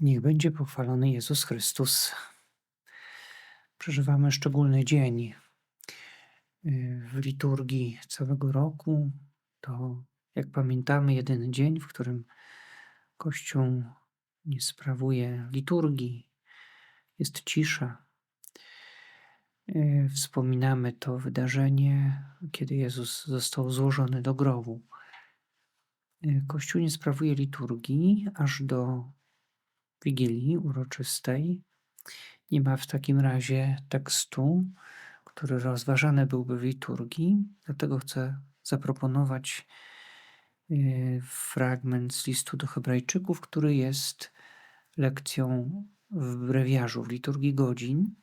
Niech będzie pochwalony Jezus Chrystus. Przeżywamy szczególny dzień y, w liturgii całego roku. To, jak pamiętamy, jedyny dzień, w którym Kościół nie sprawuje liturgii, jest cisza. Y, wspominamy to wydarzenie, kiedy Jezus został złożony do grobu. Y, Kościół nie sprawuje liturgii aż do Wigilii uroczystej. Nie ma w takim razie tekstu, który rozważany byłby w liturgii, dlatego chcę zaproponować y, fragment z listu do Hebrajczyków, który jest lekcją w brewiarzu, w liturgii godzin.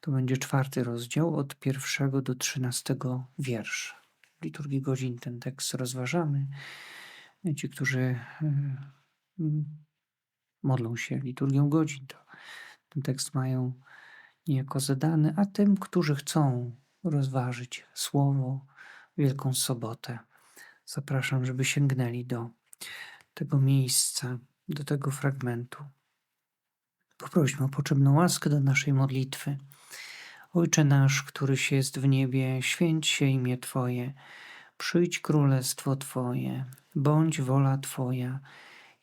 To będzie czwarty rozdział od pierwszego do trzynastego wiersza. W liturgii godzin ten tekst rozważamy. Ci, którzy y, modlą się liturgią godzin, to ten tekst mają niejako zadany, a tym, którzy chcą rozważyć Słowo, Wielką Sobotę, zapraszam, żeby sięgnęli do tego miejsca, do tego fragmentu. Poprośmy o potrzebną łaskę do naszej modlitwy. Ojcze nasz, któryś jest w niebie, święć się imię Twoje, przyjdź królestwo Twoje, bądź wola Twoja,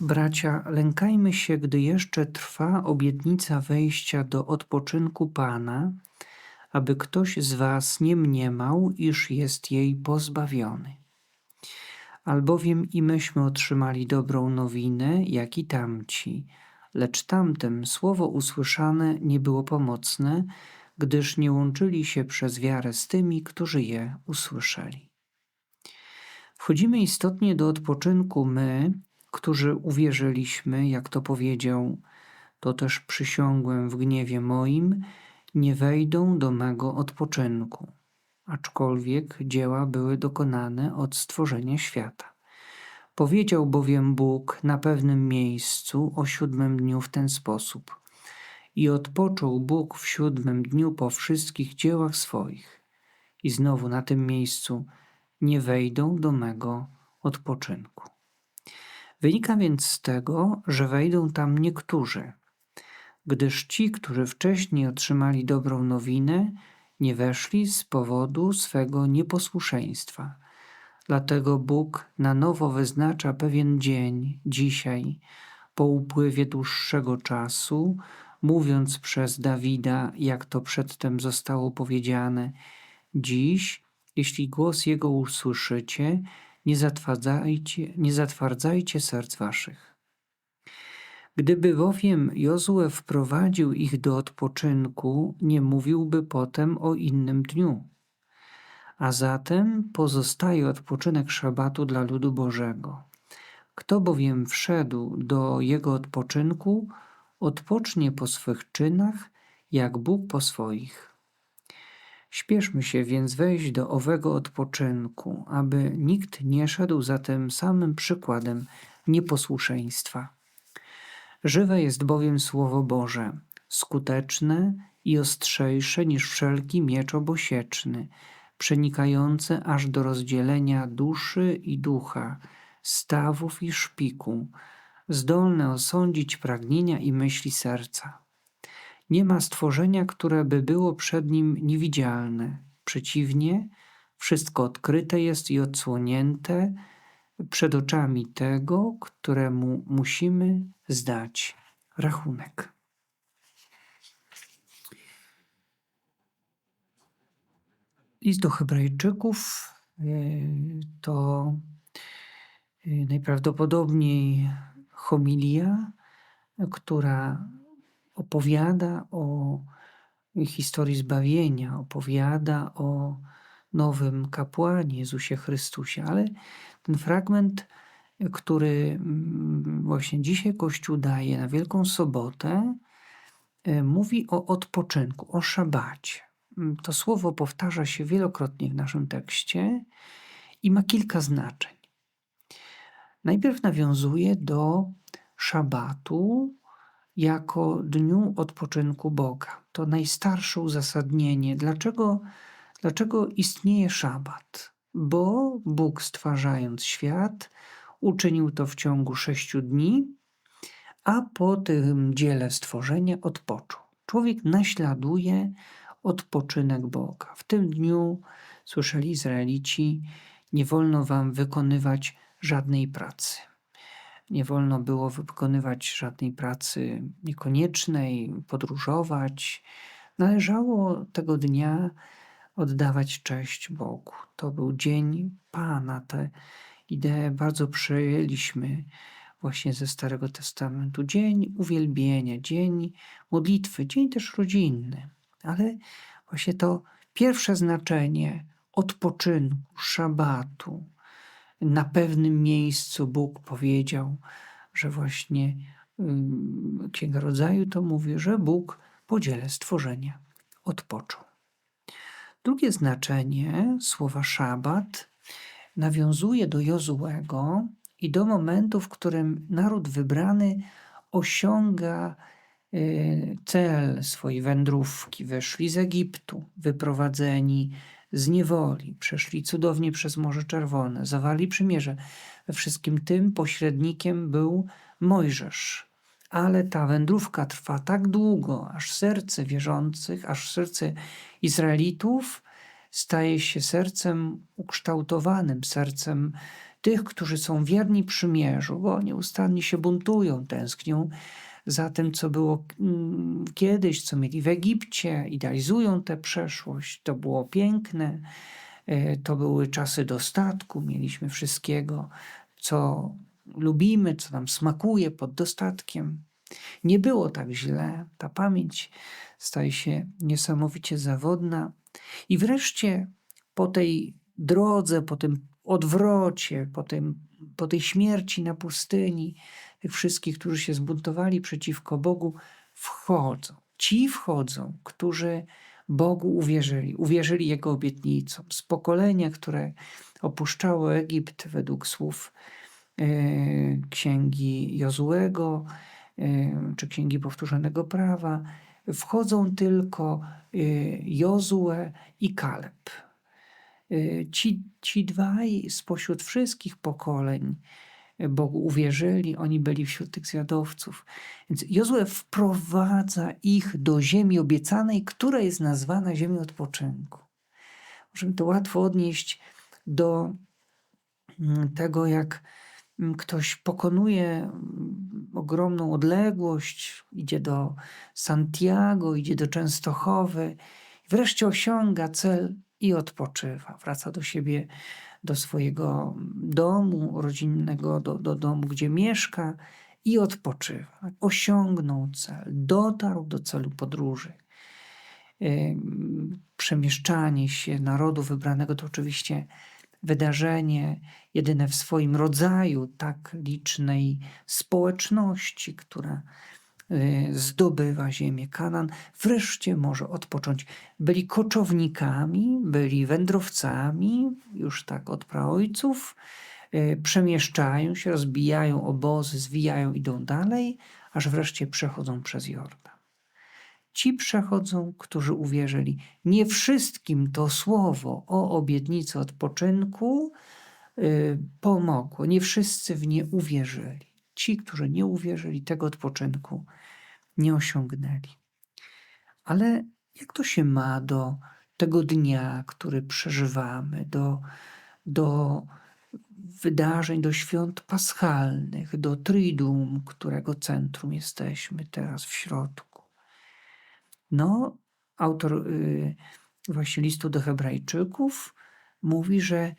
Bracia, lękajmy się, gdy jeszcze trwa obietnica wejścia do odpoczynku Pana, aby ktoś z Was nie mniemał, iż jest jej pozbawiony. Albowiem i myśmy otrzymali dobrą nowinę, jak i tamci, lecz tamtym słowo usłyszane nie było pomocne, gdyż nie łączyli się przez wiarę z tymi, którzy je usłyszeli. Wchodzimy istotnie do odpoczynku my, którzy uwierzyliśmy, jak to powiedział, to też przysiągłem w gniewie moim, nie wejdą do mego odpoczynku, aczkolwiek dzieła były dokonane od stworzenia świata. Powiedział bowiem Bóg na pewnym miejscu o siódmym dniu w ten sposób. I odpoczął Bóg w siódmym dniu po wszystkich dziełach swoich. I znowu na tym miejscu nie wejdą do mego odpoczynku. Wynika więc z tego, że wejdą tam niektórzy, gdyż ci, którzy wcześniej otrzymali dobrą nowinę, nie weszli z powodu swego nieposłuszeństwa. Dlatego Bóg na nowo wyznacza pewien dzień, dzisiaj, po upływie dłuższego czasu, mówiąc przez Dawida, jak to przedtem zostało powiedziane: Dziś, jeśli głos Jego usłyszycie, nie zatwardzajcie, nie zatwardzajcie serc waszych. Gdyby bowiem Jozue wprowadził ich do odpoczynku, nie mówiłby potem o innym dniu. A zatem pozostaje odpoczynek szabatu dla ludu Bożego. Kto bowiem wszedł do jego odpoczynku, odpocznie po swych czynach, jak Bóg po swoich. Śpieszmy się więc wejść do owego odpoczynku, aby nikt nie szedł za tym samym przykładem nieposłuszeństwa. Żywe jest bowiem Słowo Boże, skuteczne i ostrzejsze niż wszelki miecz obosieczny, przenikające aż do rozdzielenia duszy i ducha, stawów i szpiku, zdolne osądzić pragnienia i myśli serca. Nie ma stworzenia, które by było przed nim niewidzialne. Przeciwnie, wszystko odkryte jest i odsłonięte przed oczami tego, któremu musimy zdać rachunek. List do Hebrajczyków e, to e, najprawdopodobniej homilia, która opowiada o historii zbawienia, opowiada o nowym kapłanie Jezusie Chrystusie, ale ten fragment, który mm, właśnie dzisiaj Kościół daje na Wielką Sobotę, e, mówi o odpoczynku, o szabacie. mm, to słowo powtarza się wielokrotnie w naszym tekście i ma kilka znaczeń. Najpierw nawiązuje do szabatu jako dniu odpoczynku Boga. To najstarsze uzasadnienie. Dlaczego, dlaczego istnieje szabat? Bo Bóg stwarzając świat, uczynił to w ciągu sześciu dni, a po tym dziele stworzenia odpoczął. Człowiek naśladuje odpoczynek Boga. W tym dniu, słyszeli Izraelici, nie wolno wam wykonywać żadnej pracy. Nie wolno było wykonywać żadnej pracy niekoniecznej, podróżować. Należało tego dnia oddawać cześć Bogu. To był dzień Pana. Tę ideę bardzo przejęliśmy właśnie ze Starego Testamentu. Dzień uwielbienia, dzień modlitwy, dzień też rodzinny. Ale właśnie to pierwsze znaczenie odpoczynku, szabatu, na pewnym miejscu Bóg powiedział, że właśnie Księga Rodzaju to mówi, że Bóg po dziele stworzenia odpoczął. Drugie znaczenie słowa szabat nawiązuje do Jozłego i do momentu, w którym naród wybrany osiąga y, cel swojej wędrówki. Weszli z Egiptu, wyprowadzeni z niewoli, przeszli cudownie przez Morze Czerwone, zawali przymierze. We wszystkim tym pośrednikiem był Mojżesz. Ale ta wędrówka trwa tak długo, aż serce wierzących, aż serce Izraelitów staje się sercem ukształtowanym, sercem tych, którzy są wierni przymierzu, bo nieustannie się buntują, tęsknią za tym, co było mm, kiedyś, co mieli w Egipcie, idealizują tę przeszłość. To było piękne, e, to były czasy dostatku, mieliśmy wszystkiego, co lubimy, co nam smakuje pod dostatkiem. Nie było tak źle, ta pamięć staje się niesamowicie zawodna. I wreszcie po tej drodze, po tym odwrocie, po, tym, po tej śmierci na pustyni, wszystkich, którzy się zbuntowali przeciwko Bogu, wchodzą. Ci wchodzą, którzy Bogu uwierzyli, uwierzyli Jego obietnicom. Z pokolenia, które opuszczało Egipt według słów e, księgi Jozłego e, czy księgi powtórzonego prawa, wchodzą tylko e, Jozue i Kaleb. Ci, ci dwaj spośród wszystkich pokoleń Bogu uwierzyli, oni byli wśród tych zwiadowców. Więc Jozue wprowadza ich do ziemi obiecanej, która jest nazwana ziemią odpoczynku. Możemy to łatwo odnieść do mm, tego, jak mm, ktoś pokonuje mm, ogromną odległość, idzie do Santiago, idzie do Częstochowy, wreszcie osiąga cel i odpoczywa. Wraca do siebie do swojego domu rodzinnego, do, do domu, gdzie mieszka i odpoczywa. Osiągnął cel, dotarł do celu podróży. Przemieszczanie się narodu wybranego to oczywiście wydarzenie jedyne w swoim rodzaju, tak licznej społeczności, która zdobywa ziemię Kanan, wreszcie może odpocząć. Byli koczownikami, byli wędrowcami, już tak od praojców, y, przemieszczają się, rozbijają obozy, zwijają, idą dalej, aż wreszcie przechodzą przez Jordan. Ci przechodzą, którzy uwierzyli. Nie wszystkim to słowo o obietnicy odpoczynku y, pomogło. Nie wszyscy w nie uwierzyli. Ci, którzy nie uwierzyli, tego odpoczynku nie osiągnęli. Ale jak to się ma do tego dnia, który przeżywamy, do, do wydarzeń, do świąt paschalnych, do Triduum, którego centrum jesteśmy teraz w środku? No, autor y, właśnie listu do Hebrajczyków mówi, że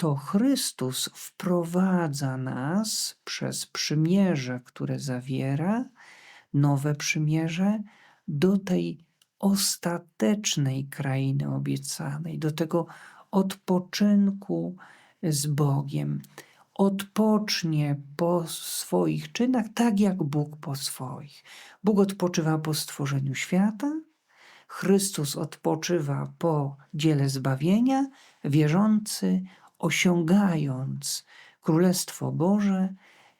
to Chrystus wprowadza nas przez przymierze, które zawiera, nowe przymierze, do tej ostatecznej krainy obiecanej, do tego odpoczynku z Bogiem. Odpocznie po swoich czynach, tak jak Bóg po swoich. Bóg odpoczywa po stworzeniu świata, Chrystus odpoczywa po dziele zbawienia, wierzący, osiągając Królestwo Boże,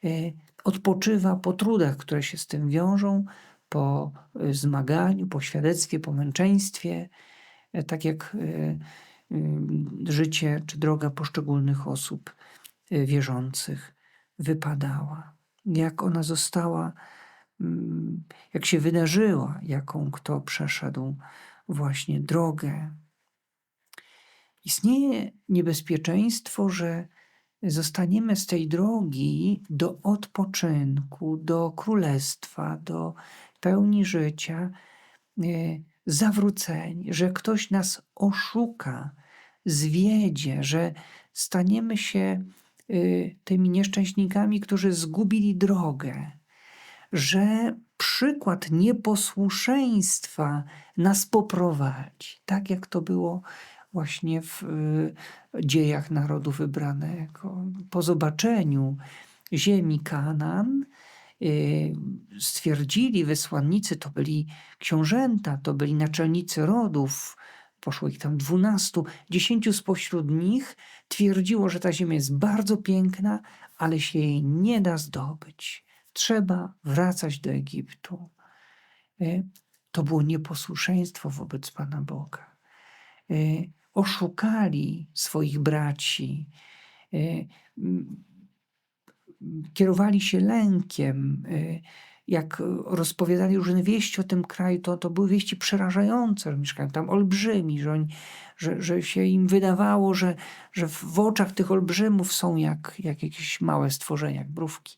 y, odpoczywa po trudach, które się z tym wiążą, po y, zmaganiu, po świadectwie, po męczeństwie, y, tak jak życie czy droga poszczególnych osób wierzących wypadała. Jak ona została, mm, jak się wydarzyła, jaką kto przeszedł właśnie drogę. Istnieje niebezpieczeństwo, że zostaniemy z tej drogi do odpoczynku, do królestwa, do pełni życia e, zawróceni, że ktoś nas oszuka, zwiedzie, że staniemy się y, tymi nieszczęśnikami, którzy zgubili drogę, że przykład nieposłuszeństwa nas poprowadzi, tak jak to było właśnie w y, dziejach narodu wybranego. Po zobaczeniu ziemi Kanan y, stwierdzili wysłannicy, to byli książęta, to byli naczelnicy rodów, poszło ich tam dwunastu, dziesięciu spośród nich twierdziło, że ta ziemia jest bardzo piękna, ale się jej nie da zdobyć. Trzeba wracać do Egiptu. Y, to było nieposłuszeństwo wobec Pana Boga oszukali swoich braci, e, kierowali się lękiem. E, jak rozpowiadali różne wieści o tym kraju, to, to były wieści przerażające, że mieszkają tam olbrzymi, że, oni, że, że się im wydawało, że, że w oczach tych olbrzymów są jak, jak jakieś małe stworzenia, jak mrówki.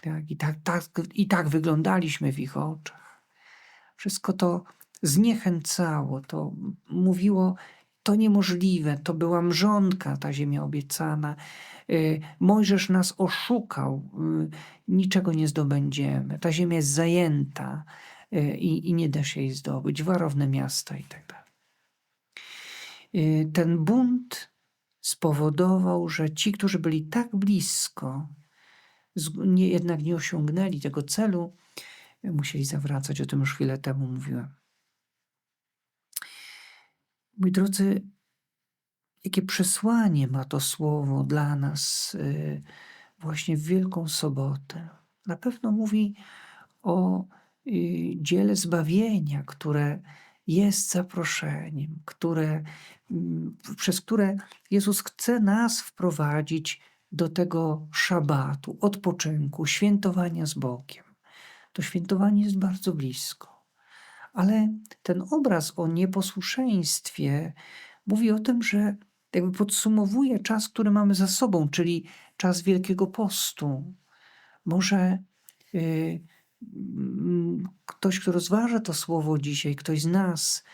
Tak, i, tak, tak, I tak wyglądaliśmy w ich oczach. Wszystko to zniechęcało, to mówiło, to niemożliwe, to była mrzonka, ta ziemia obiecana. Y, Mojżesz nas oszukał, y, niczego nie zdobędziemy. Ta ziemia jest zajęta y, i, i nie da się jej zdobyć. Warowne miasta i tak dalej. Ten bunt spowodował, że ci, którzy byli tak blisko, nie, jednak nie osiągnęli tego celu, musieli zawracać. O tym już chwilę temu mówiłem. Mój drodzy, jakie przesłanie ma to słowo dla nas y, właśnie w Wielką Sobotę? Na pewno mówi o y, dziele zbawienia, które jest zaproszeniem, które, mm, przez które Jezus chce nas wprowadzić do tego szabatu, odpoczynku, świętowania z Bogiem. To świętowanie jest bardzo blisko. Ale ten obraz o nieposłuszeństwie mówi o tym, że jakby podsumowuje czas, który mamy za sobą, czyli czas Wielkiego Postu. Może yy, ktoś, kto rozważa to słowo dzisiaj, ktoś z nas,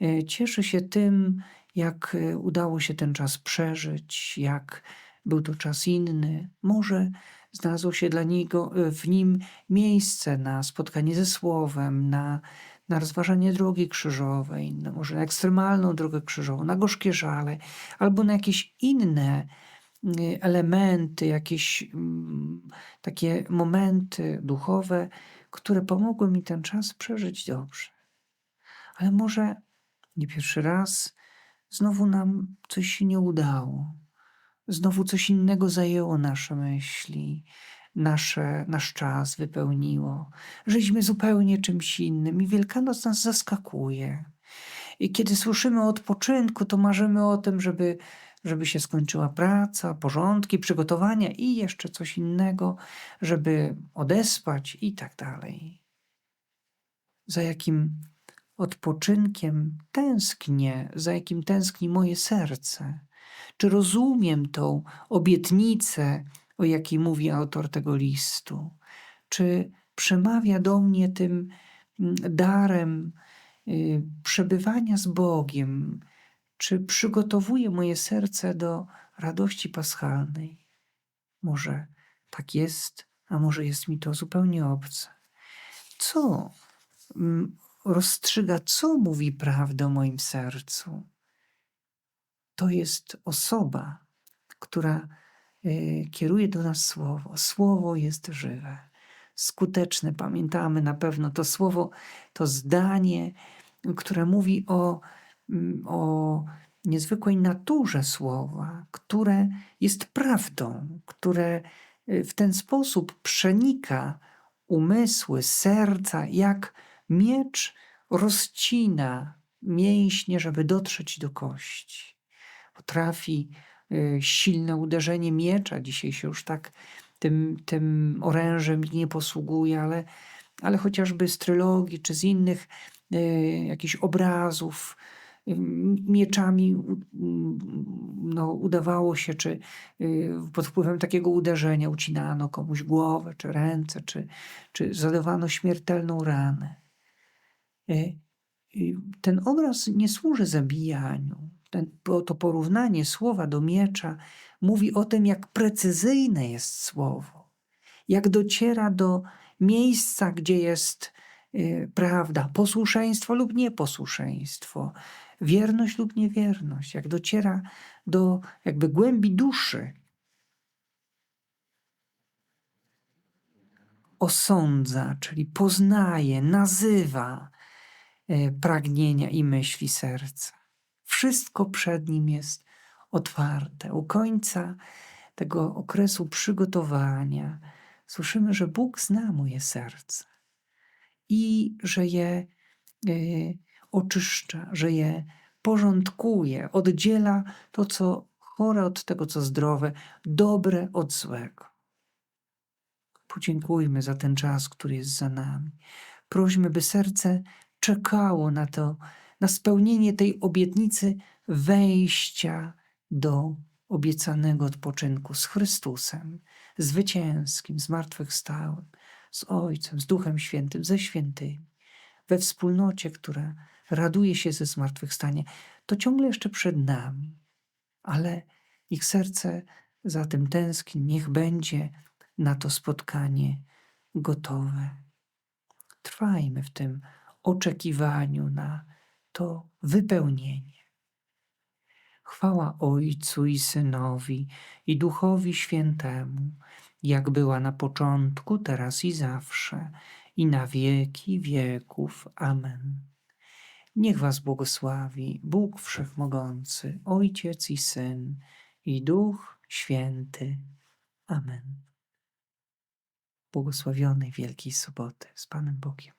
yy, cieszy się tym, jak y, udało się ten czas przeżyć, jak był to czas inny. Może znalazło się dla niego y, w nim miejsce na spotkanie ze Słowem, na na rozważanie drogi krzyżowej, no może na ekstremalną drogę krzyżową, na gorzkie żale, albo na jakieś inne y, elementy, jakieś mm, takie momenty duchowe, które pomogły mi ten czas przeżyć dobrze. Ale może nie pierwszy raz znowu nam coś się nie udało. Znowu coś innego zajęło nasze myśli, nasze, nasz czas wypełniło. Żyliśmy zupełnie czymś innym i Wielkanoc nas zaskakuje. I kiedy słyszymy o odpoczynku, to marzymy o tym, żeby, żeby się skończyła praca, porządki, przygotowania i jeszcze coś innego, żeby odespać i tak dalej. Za jakim odpoczynkiem tęsknię, za jakim tęskni moje serce. Czy rozumiem tą obietnicę, o jakiej mówi autor tego listu? Czy przemawia do mnie tym mm, darem y, przebywania z Bogiem? Czy przygotowuje moje serce do radości paschalnej? Może tak jest, a może jest mi to zupełnie obce. Co mm, rozstrzyga, co mówi prawdę o moim sercu? To jest osoba, która kieruje do nas słowo. Słowo jest żywe, skuteczne. Pamiętamy na pewno to słowo, to zdanie które mówi o, mm, o niezwykłej naturze słowa, które jest prawdą, które y, w ten sposób przenika umysły, serca, jak miecz rozcina mięśnie, żeby dotrzeć do kości. Potrafi y, silne uderzenie miecza, dzisiaj się już tak tym, tym orężem nie posługuje, ale, ale chociażby z trylogii czy z innych y, jakichś obrazów, y, mieczami no, udawało się, czy y, pod wpływem takiego uderzenia ucinano komuś głowę, czy ręce, czy, czy zadawano śmiertelną ranę. Y, y, Ten obraz nie służy zabijaniu. Ten, to porównanie słowa do miecza mówi o tym, jak precyzyjne jest słowo, jak dociera do miejsca, gdzie jest y, prawda, posłuszeństwo lub nieposłuszeństwo, wierność lub niewierność, jak dociera do jakby głębi duszy. Osądza, czyli poznaje, nazywa e, pragnienia i myśli serca. Wszystko przed nim jest otwarte. U końca tego okresu przygotowania słyszymy, że Bóg zna moje serce i że je y, oczyszcza, że je porządkuje, oddziela to, co chore od tego, co zdrowe, dobre od złego. Podziękujmy za ten czas, który jest za nami. Prośmy, by serce czekało na to, na spełnienie tej obietnicy wejścia do obiecanego odpoczynku z Chrystusem, zwycięskim, zmartwychwstałym, z Ojcem, z Duchem Świętym, ze świętymi, we wspólnocie, która raduje się ze zmartwychwstania. To ciągle jeszcze przed nami, ale ich serce za tym tęskni, niech będzie na to spotkanie gotowe. Trwajmy w tym oczekiwaniu na to wypełnienie. Chwała Ojcu i Synowi i Duchowi Świętemu, jak była na początku, teraz i zawsze, i na wieki wieków. Amen. Niech Was błogosławi Bóg Wszechmogący, Ojciec i Syn, i Duch Święty. Amen. Błogosławionej Wielkiej Soboty z Panem Bogiem.